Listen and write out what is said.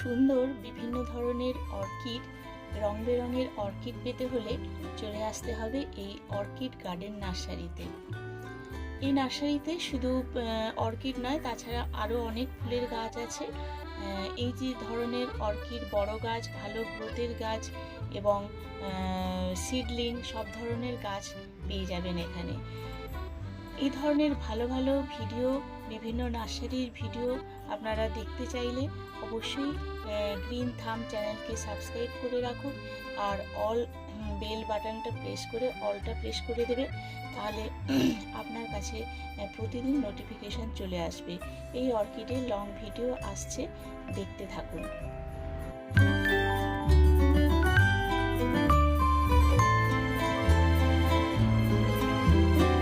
সুন্দর বিভিন্ন ধরনের অর্কিড রং বেরঙের অর্কিড পেতে হলে চলে আসতে হবে এই অর্কিড গার্ডেন নার্সারিতে। এই নার্সারিতে শুধু অর্কিড নয়, তাছাড়া আরও অনেক ফুলের গাছ আছে। এই যে ধরনের অর্কিড, বড় গাছ, ভালো গ্রোথের গাছ এবং সিডলিং সব ধরনের গাছ পেয়ে যাবেন এখানে। এই ধরনের ভালো ভালো ভিডিও, বিভিন্ন নার্সারির ভিডিও আপনারা দেখতে চাইলে অবশ্যই গ্রিন থাম চ্যানেলকে সাবস্ক্রাইব করে রাখুন আর অল বেল বাটনটা প্রেস করে, অলটা প্রেস করে দেবে, তাহলে আপনার কাছে প্রতিদিন নোটিফিকেশান চলে আসবে। এই অর্কিডের লং ভিডিও আসছে, দেখতে থাকুন।